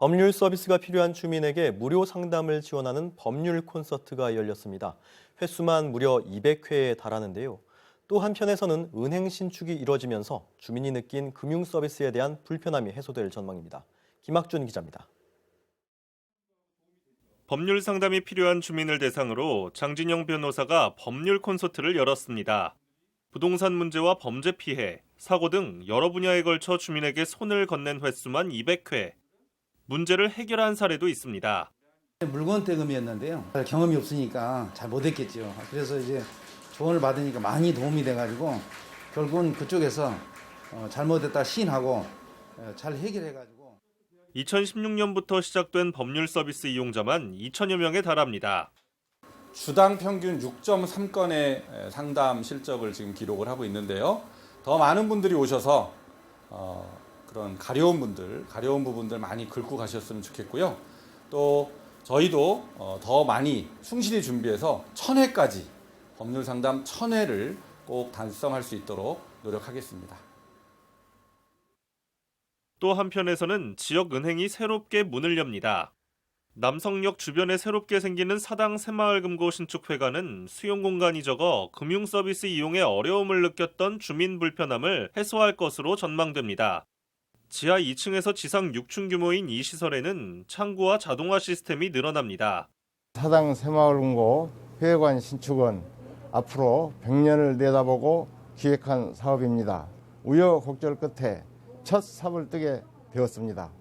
법률 서비스가 필요한 주민에게 무료 상담을 지원하는 법률 콘서트가 열렸습니다. 횟수만 무려 200회에 달하는데요. 또 한편에서는 은행 신축이 이뤄지면서 주민이 느낀 금융 서비스에 대한 불편함이 해소될 전망입니다. 김학준 기자입니다. 법률 상담이 필요한 주민을 대상으로 장진영 변호사가 법률 콘서트를 열었습니다. 부동산 문제와 범죄 피해, 사고 등 여러 분야에 걸쳐 주민에게 손을 건넨 횟수만 200회. 문제를 해결한 사례도 있습니다. 물건 대금이었는데요. 경험이 없으니까 잘 못했겠죠. 그래서 이제 조언을 받으니까 많이 도움이 돼가지고 결국은 그쪽에서 어, 잘못했다 시인하고 어, 잘 해결해가지고 2016년부터 시작된 법률 서비스 이용자만 2천여 명에 달합니다. 주당 평균 6.3건의 상담 실적을 지금 기록을 하고 있는데요. 더 많은 분들이 오셔서 어, 그런 가려운 분들, 가려운 부분들 많이 긁고 가셨으면 좋겠고요. 또 저희도 어, 더 많이 충실히 준비해서 천회까지 법률 상담 천회를 꼭 달성할 수 있도록 노력하겠습니다. 또 한편에서는 지역 은행이 새롭게 문을 엽니다. 남성역 주변에 새롭게 생기는 사당 새마을금고 신축회관은 수용 공간이 적어 금융 서비스 이용에 어려움을 느꼈던 주민 불편함을 해소할 것으로 전망됩니다. 지하 2층에서 지상 6층 규모인 이 시설에는 창구와 자동화 시스템이 늘어납니다. 사당 새마을금고 회관 신축은 앞으로 100년을 내다보고 기획한 사업입니다. 우여곡절 끝에 첫 삽을 뜨게 되었습니다.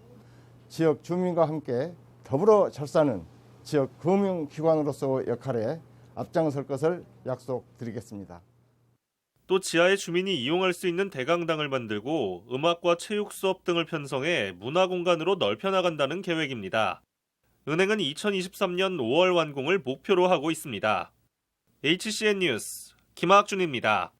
지역 주민과 함께 더불어 절사는 지역 금융기관으로서 역할에 앞장설 것을 약속드리겠습니다. 또 지하에 주민이 이용할 수 있는 대강당을 만들고 음악과 체육 수업 등을 편성해 문화 공간으로 넓혀 나간다는 계획입니다. 은행은 2023년 5월 완공을 목표로 하고 있습니다. HCN 뉴스 김학준입니다.